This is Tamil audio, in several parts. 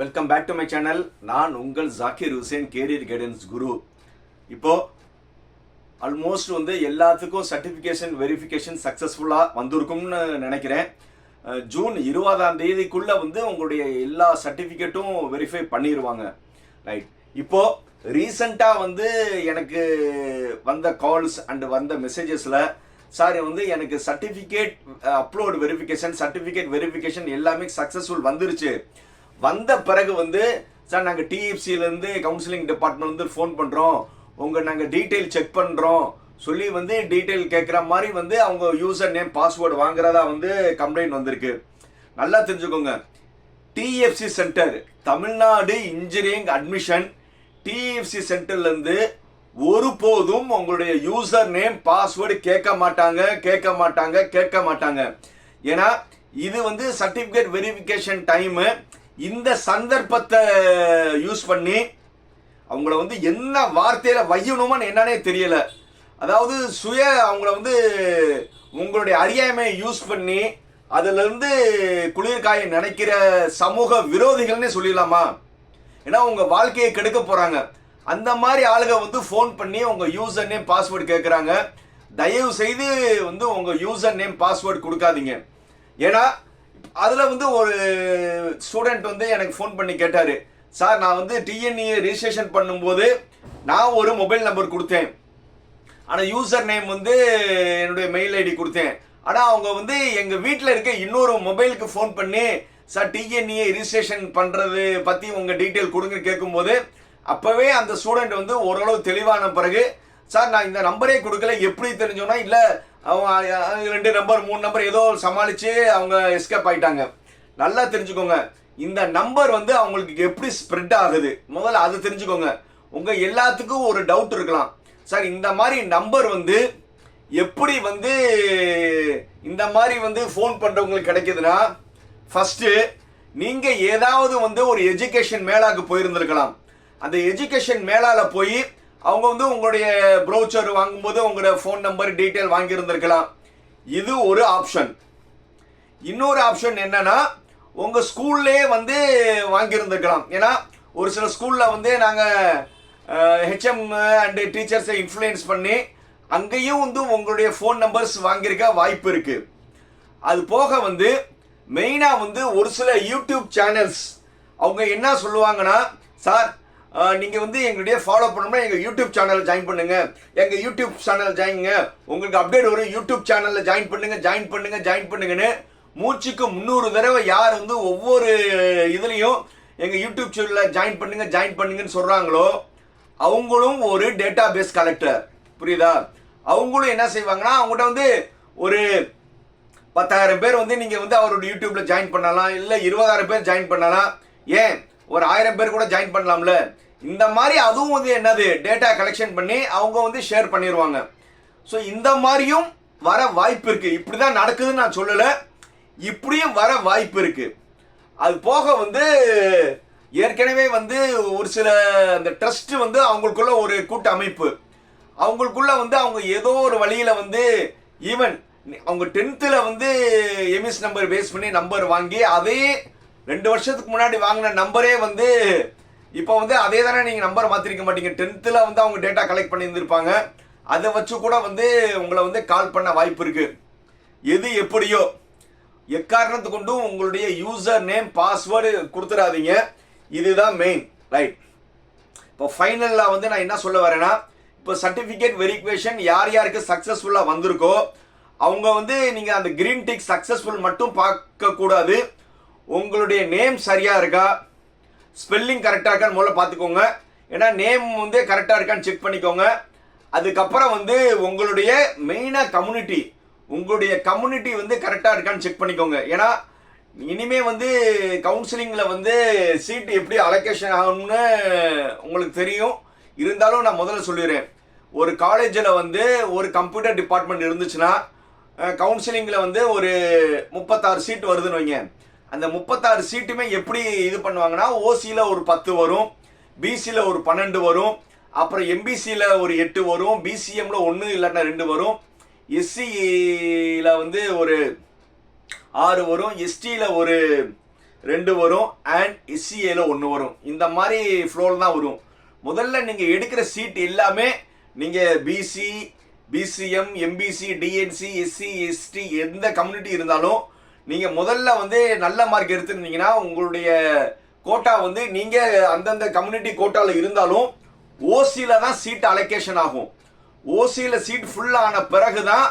Welcome back to my channel நான் உங்கள் Zakir Hussain career guidance guru இப்போ ஆல்மோஸ்ட் வந்து எல்லாத்துக்கும் சர்டிஃபிகேஷன் வெரிஃபிகேஷன் சக்ஸஸ்ஃபுல்லாக வந்திருக்கும்னு நினைக்கிறேன். ஜூன் இருபதாம் தேதிக்குள்ள வந்து உங்களுடைய எல்லா சர்டிஃபிகேட்டும் வெரிஃபை பண்ணிடுவாங்க ரைட் இப்போ ரீசண்டாக வந்து எனக்கு வந்த கால்ஸ் அண்டு வந்த மெசேஜஸில் சார் வந்து எனக்கு certificate upload verification certificate verification எல்லாமே சக்ஸஸ்ஃபுல் வந்துருச்சு. வந்த பிறகு வந்து சார் நாங்கள் டிஎஃப்சிலேருந்து கவுன்சிலிங் டிபார்ட்மெண்ட்லேருந்து ஃபோன் பண்ணுறோம் உங்கள் நாங்கள் டீட்டெயில் செக் பண்ணுறோம் சொல்லி வந்து டீட்டெயில் கேட்குற மாதிரி வந்து அவங்க யூசர் நேம் பாஸ்வேர்டு வாங்குறதா வந்து கம்ப்ளைண்ட் வந்திருக்கு. நல்லா தெரிஞ்சுக்கோங்க. TFC center Tamil Nadu engineering admission TFC சென்டர்லேருந்து ஒருபோதும் உங்களுடைய யூசர் நேம் பாஸ்வேர்டு கேட்க மாட்டாங்க கேட்க மாட்டாங்க கேட்க மாட்டாங்க. ஏன்னா இது வந்து சர்டிஃபிகேட் வெரிஃபிகேஷன் டைமு இந்த சந்தர்ப்பத்தை யூஸ் பண்ணி அவங்கள வந்து என்ன வார்த்தையில் வையணுமான்னு என்னன்னே தெரியல. அதாவது சுய அவங்கள வந்து உங்களுடைய அறியாமையை யூஸ் பண்ணி அதுலேருந்து குளிர்காய நினைக்கிற சமூக விரோதிகள்னே சொல்லிடலாமா? ஏன்னா உங்கள் வாழ்க்கையை கெடுக்க போகிறாங்க அந்த மாதிரி ஆளுங்க வந்து ஃபோன் பண்ணி உங்கள் யூசர் நேம் பாஸ்வேர்டு கேட்குறாங்க தயவு செய்து வந்து உங்கள் யூசர் நேம் பாஸ்வேர்டு கொடுக்காதீங்க. ஏன்னா அதில் வந்து ஒரு ஸ்டூடெண்ட் வந்து எனக்கு ஃபோன் பண்ணி கேட்டார். சார் நான் வந்து டிஎன்இ ரிஜிஸ்ட்ரேஷன் பண்ணும்போது நான் ஒரு மொபைல் நம்பர் கொடுத்தேன். ஆனால் யூசர் நேம் வந்து என்னுடைய மெயில் ஐடி கொடுத்தேன். ஆனால் அவங்க வந்து எங்கள் வீட்டில் இருக்க இன்னொரு மொபைலுக்கு ஃபோன் பண்ணி சார் டிஎன்இஏ ரிஜிஸ்ட்ரேஷன் பண்ணுறது பற்றி உங்கள் டீட்டெயில் கொடுங்க கேட்கும்போது அப்போவே அந்த ஸ்டூடெண்ட் வந்து ஓரளவு தெளிவான பிறகு சார் நான் இந்த நம்பரே கொடுக்கல. எப்படி தெரிஞ்சோன்னா இல்லை அவங்க ரெண்டு நம்பர் மூணு நம்பர் ஏதோ சமாளித்து அவங்க எஸ்கேப் ஆகிட்டாங்க நல்லா தெரிஞ்சுக்கோங்க. இந்த நம்பர் வந்து அவங்களுக்கு எப்படி ஸ்ப்ரெட் ஆகுது? முதல்ல அதை தெரிஞ்சுக்கோங்க. உங்கள் எல்லாத்துக்கும் ஒரு டவுட் இருக்கலாம். சார் இந்த மாதிரி நம்பர் வந்து எப்படி வந்து இந்த மாதிரி வந்து ஃபோன் பண்ணுறவங்களுக்கு கிடைக்குதுன்னா ஃபஸ்ட்டு நீங்கள் ஏதாவது வந்து ஒரு எஜுகேஷன் மேலாக்கு போயிருந்திருக்கலாம். அந்த எஜுகேஷன் மேலால போய் அவங்க வந்து உங்களுடைய ப்ரௌச்சர் வாங்கும்போது உங்களோட ஃபோன் நம்பர் டீட்டெயில் வாங்கியிருந்திருக்கலாம். இது ஒரு ஆப்ஷன் இன்னொரு ஆப்ஷன் என்னன்னா உங்கள் ஸ்கூல்லே வந்து வாங்கியிருந்திருக்கலாம். ஏன்னா ஒரு சில ஸ்கூலில் வந்து நாங்கள் ஹெச்எம் அண்டு டீச்சர்ஸை இன்ஃப்ளூயன்ஸ் பண்ணி அங்கேயும் வந்து உங்களுடைய ஃபோன் நம்பர்ஸ் வாங்கியிருக்க வாய்ப்பு இருக்குது அது போக வந்து மெயினாக வந்து ஒரு சில யூடியூப் சேனல்ஸ் அவங்க என்ன சொல்லுவாங்கன்னா சார் நீங்கள் வந்து எங்களுடைய ஃபாலோ பண்ணணும்னா எங்கள் யூடியூப் சேனல் ஜாயின் பண்ணுங்கள் எங்கள் யூடியூப் சேனல் ஜாயினுங்க உங்களுக்கு அப்டேட் வரும். யூடியூப் சேனலில் ஜாயின் பண்ணுங்கள் ஜாயின் பண்ணுங்கள் ஜாயின் பண்ணுங்கன்னு மூச்சுக்கு முந்நூறு தடவை யார் வந்து ஒவ்வொரு இதுலேயும் எங்கள் யூடியூப் சேனலில் ஜாயின் பண்ணுங்கள் ஜாயின் பண்ணுங்கன்னு சொல்கிறாங்களோ அவங்களும் ஒரு டேட்டா பேஸ் கலெக்டர் புரியுதா? அவங்களும் என்ன செய்வாங்கன்னா அவங்ககிட்ட வந்து ஒரு பத்தாயிரம் பேர் வந்து நீங்கள் வந்து அவரோட யூடியூப்பில் ஜாயின் பண்ணலாம். இல்லை இருபதாயிரம் பேர் ஜாயின் பண்ணலாம். ஏன்? ஒரு ஆயிரம் பேர் கூட ஜாயின் பண்ணலாம்ல? இந்த மாதிரி அதுவும் வந்து என்னது டேட்டா கலெக்ஷன் பண்ணி அவங்க வந்து ஷேர் பண்ணிடுவாங்க ஸோ இந்த மாதிரியும் வர வாய்ப்பு இருக்குது இப்படி தான் நடக்குதுன்னு நான் சொல்லலை. இப்படியும் வர வாய்ப்பு இருக்குது அது போக வந்து ஏற்கனவே வந்து ஒரு சில அந்த ட்ரஸ்ட் வந்து அவங்களுக்குள்ள ஒரு கூட்ட அமைப்பு. அவங்களுக்குள்ள வந்து அவங்க ஏதோ ஒரு வழியில் வந்து ஈவன் அவங்க டென்த்தில் வந்து எமிஸ் நம்பர் பேஸ் பண்ணி நம்பர் வாங்கி அதே ரெண்டு வருஷத்துக்கு முன்னாடி வாங்கின நம்பரே வந்து இப்போ வந்து அதே தானே நீங்கள் நம்பர் மாற்றிருக்க மாட்டீங்க. டென்த்தில் வந்து அவங்க டேட்டா கலெக்ட் பண்ணியிருந்திருப்பாங்க. அதை வச்சு கூட வந்து உங்களை வந்து கால் பண்ண வாய்ப்பு இருக்கு. எது எப்படியோ. எக்காரணத்து கொண்டும் உங்களுடைய யூசர் நேம் பாஸ்வேர்டு கொடுத்துடாதீங்க. இதுதான் மெயின் ரைட் இப்போ ஃபைனலில் வந்து நான் என்ன சொல்ல வரேன்னா இப்போ சர்டிஃபிகேட் வெரிஃபிகேஷன் யார் யாருக்கு சக்ஸஸ்ஃபுல்லாக வந்திருக்கோ அவங்க வந்து நீங்கள் அந்த கிரீன் டிக் சக்ஸஸ்ஃபுல் மட்டும் பார்க்கக்கூடாது. உங்களுடைய நேம் சரியாக இருக்கா? ஸ்பெல்லிங் கரெக்டாக இருக்கான்னு முதல்ல பார்த்துக்கோங்க. ஏன்னா நேம் வந்து கரெக்டாக இருக்கான்னு செக் பண்ணிக்கோங்க. அதுக்கப்புறம் வந்து உங்களுடைய மெயினாக கம்யூனிட்டி உங்களுடைய கம்யூனிட்டி வந்து கரெக்டாக இருக்கான்னு செக் பண்ணிக்கோங்க. ஏன்னா இனிமே வந்து கவுன்சிலிங்கில் வந்து சீட்டு எப்படி அலோகேஷன் ஆகும்னு உங்களுக்கு தெரியும். இருந்தாலும் நான் முதல்ல சொல்லிடுறேன். ஒரு காலேஜில் வந்து ஒரு கம்ப்யூட்டர் டிபார்ட்மெண்ட் இருந்துச்சுன்னா கவுன்சிலிங்கில் வந்து ஒரு முப்பத்தாறு சீட் வருதுன்னு வைங்க. அந்த முப்பத்தாறு சீட்டுமே எப்படி இது பண்ணுவாங்கன்னா ஓசியில் ஒரு பத்து வரும் பிசியில் ஒரு பன்னெண்டு வரும் அப்புறம் எம்பிசியில் ஒரு எட்டு வரும் பிசிஎம்மில் ஒன்று இல்லைன்னா ரெண்டு வரும் எஸ்சியில் வந்து ஒரு ஆறு வரும் எஸ்டியில் ஒரு ரெண்டு வரும் அண்ட் எஸ்சிஏல ஒன்று வரும். இந்த மாதிரி ஃப்ளோவில் தான் வரும். முதல்ல நீங்கள் எடுக்கிற சீட் எல்லாமே நீங்கள் BC BCM MBC DNC SC ST எந்த கம்யூனிட்டி இருந்தாலும் நீங்கள் முதல்ல வந்து நல்ல மார்க் எடுத்துருந்தீங்கன்னா உங்களுடைய கோட்டா வந்து நீங்கள் அந்தந்த கம்யூனிட்டி கோட்டாவில் இருந்தாலும் ஓசியில் தான் சீட் அலோகேஷன் ஆகும். ஓசியில் சீட் ஃபுல் ஆன பிறகு தான்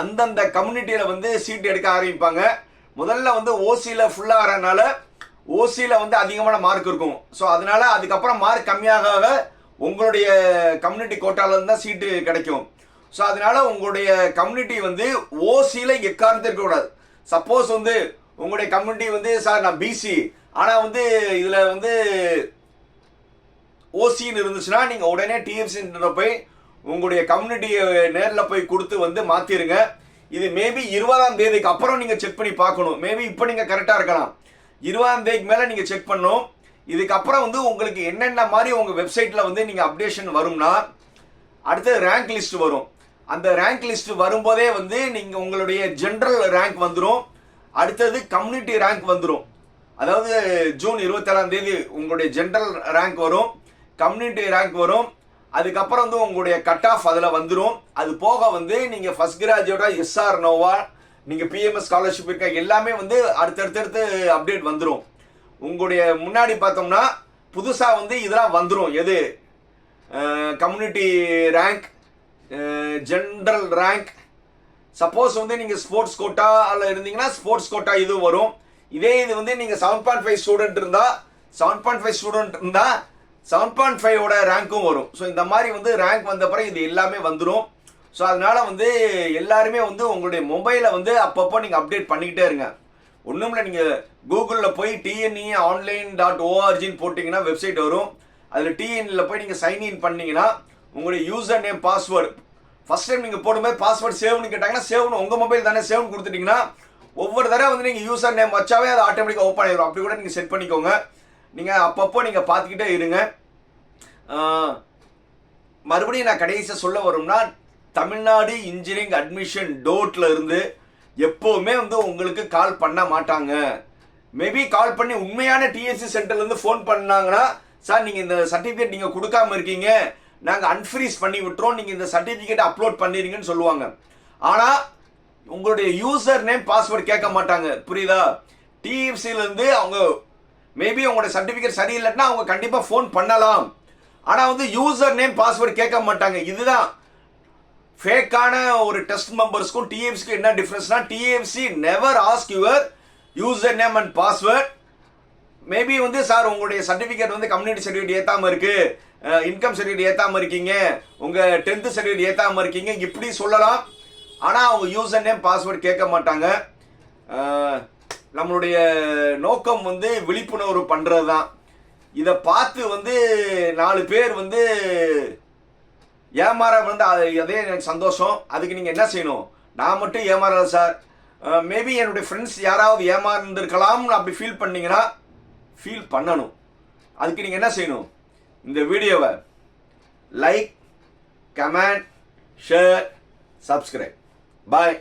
அந்தந்த கம்யூனிட்டியில் வந்து சீட் எடுக்க ஆரம்பிப்பாங்க. முதல்ல வந்து ஓசியில் ஃபுல்லாக ஆகிறனால ஓசியில் வந்து அதிகமான மார்க் இருக்கும். ஸோ அதனால அதுக்கப்புறம் மார்க் கம்மியாக உங்களுடைய கம்யூனிட்டி கோட்டால தான் சீட்டு கிடைக்கும். ஸோ அதனால உங்களுடைய கம்யூனிட்டி வந்து ஓசியில் எக்காரணத்தை இருக்கக்கூடாது சப்போஸ் வந்து உங்களுடைய கம்யூனிட்டி வந்து சார் நான் பிசி ஆனால் வந்து இதில் வந்து ஓசின்னு இருந்துச்சுன்னா நீங்கள் உடனே டிஎஃப்சி போய் உங்களுடைய கம்யூனிட்டியை நேரில் போய் கொடுத்து வந்து மாற்றிடுங்க இது மேபி இருபதாம் தேதிக்கு அப்புறம் நீங்கள் செக் பண்ணி பார்க்கணும். மேபி இப்போ நீங்கள் கரெக்டாக இருக்கலாம். இருபதாம் தேதிக்கு மேலே நீங்கள் செக் பண்ணணும். இதுக்கப்புறம் வந்து உங்களுக்கு என்னென்ன மாதிரி உங்கள் வெப்சைட்டில் வந்து நீங்கள் அப்டேஷன் வரும்னா அடுத்தது ரேங்க் லிஸ்ட் வரும். அந்த ரேங்க் லிஸ்ட் வரும்போதே வந்து நீங்கள் உங்களுடைய ஜென்ரல் ரேங்க் வந்துடும் அடுத்தது கம்யூனிட்டி ரேங்க் வந்துடும் அதாவது ஜூன் இருபத்தேழாம் தேதி உங்களுடைய ஜென்ரல் ரேங்க் வரும். கம்யூனிட்டி ரேங்க் வரும். அதுக்கப்புறம் வந்து உங்களுடைய கட் ஆஃப் அதில் வந்துடும் அது போக வந்து நீங்கள் ஃபஸ்ட் கிராஜுவேட்டா எஸ்ஆர் நோவா நீங்கள் பிஎம்எஸ் ஸ்காலர்ஷிப் இருக்க எல்லாமே வந்து அடுத்தடுத்தடுத்து அப்டேட் வந்துடும் உங்களுடைய முன்னாடி பார்த்தோம்னா புதுசாக வந்து இதெல்லாம் வந்துடும் எது? Community rank general rank suppose வந்து நீங்கள் ஸ்போர்ட்ஸ் கோட்டாவில் இருந்தீங்கன்னா ஸ்போர்ட்ஸ் கோட்டா இது வரும். இதே இது வந்து நீங்கள் செவன் பாயிண்ட் ஃபைவ் ஸ்டூடெண்ட் இருந்தால் செவன் பாயிண்ட் ஃபைவ் ஸ்டூடெண்ட் இருந்தால் செவன் பாயிண்ட் ஃபைவோட ரேங்க்கும் வரும். ஸோ இந்த மாதிரி வந்து ரேங்க் வந்த பிறகு இது எல்லாமே வந்துடும் ஸோ அதனால் வந்து எல்லாருமே வந்து உங்களுடைய மொபைலை வந்து அப்பப்போ நீங்கள் அப்டேட் பண்ணிக்கிட்டே இருங்க. ஒன்றும் இல்லை நீங்கள் கூகுளில் போய் டிஎன்இ ஆன்லைன் டாட் ஓஆர்ஜின்னு போட்டிங்கன்னா வெப்சைட் வரும். அதில் டிஎன்இல போய் நீங்கள் சைன்இன் பண்ணிங்கன்னா உங்களுடைய user name password first time நீங்கள் போடும்போது பாஸ்வேர்டு சேவ்னு கேட்டாங்கன்னா சேவ்னு உங்கள் மொபைல் தானே சேவ்னு கொடுத்துட்டீங்கன்னா ஒவ்வொரு தடவை வந்து நீங்கள் யூசர் நேம் வச்சாவே அது ஆட்டோமேட்டிக்காக ஓப்பன் ஆகிடும் அப்படி கூட நீங்கள் செட் பண்ணிக்கோங்க. நீங்கள் அப்பப்போ நீங்கள் பார்த்துக்கிட்டே இருங்க. மறுபடியும் நான் கடைசியாக சொல்ல வரும்னா தமிழ்நாடு இன்ஜினியரிங் அட்மிஷன் டோட்டில் இருந்து எப்போவுமே வந்து உங்களுக்கு கால் பண்ண மாட்டாங்க. மேபி கால் பண்ணி உண்மையான டிஎஸ்சி சென்டர்லேருந்து ஃபோன் பண்ணாங்கன்னா சார் நீங்கள் இந்த சர்டிஃபிகேட் நீங்கள் கொடுக்காம இருக்கீங்க. நாங்கள் அன்ஃப்ரீஸ் பண்ணி விட்டுறோம். நீங்கள் இந்த சர்டிஃபிகேட்டை அப்லோட் பண்ணிடுங்கன்னு சொல்லுவாங்க. ஆனால் உங்களுடைய யூசர் நேம் பாஸ்வேர்டு கேட்க மாட்டாங்க. புரியுதா? டிஎஃப்சிலேருந்து அவங்க மேபி உங்களுடைய சர்டிஃபிகேட் சரியில்லைன்னா அவங்க கண்டிப்பாக ஃபோன் பண்ணலாம். ஆனால் வந்து யூசர் நேம் பாஸ்வேர்டு கேட்க மாட்டாங்க. இதுதான். ஃபேக்கான ஒரு டெஸ்ட் மெம்பர்ஸ்க்கும் டிஎஃப்சிக்கும் என்ன டிஃப்ரென்ஸ்னா TFC never ask your user name and password maybe வந்து சார் உங்களுடைய சர்டிஃபிகேட் வந்து கம்யூனிட்டி சர்டிஃபிகேட் ஏற்றாமல் இருக்குது இன்கம் சர்டிஃபிகேட் ஏற்றாமல் இருக்கீங்க. உங்கள் டென்த்து சர்டிஃபிகேட் ஏற்றாமல் இருக்கீங்க. இப்படி சொல்லலாம். ஆனால் அவங்க யூசர் நேம் பாஸ்வேர்ட் கேட்க மாட்டாங்க. நம்மளுடைய நோக்கம் வந்து விழிப்புணர்வு பண்ணுறது தான் இதை பார்த்து வந்து நாலு பேர் வந்து ஏமாற வந்து அது அதே எனக்கு சந்தோஷம். அதுக்கு நீங்கள் என்ன செய்யணும்? நான் மட்டும் ஏமாறல சார். மேபி என்னுடைய ஃப்ரெண்ட்ஸ் யாராவது ஏமாந்துருக்கலாம்னு அப்படி ஃபீல் பண்ணீங்கன்னா ஃபீல் பண்ணணும். அதுக்கு நீங்கள் என்ன செய்யணும்? இந்த வீடியோவை like comment share subscribe bye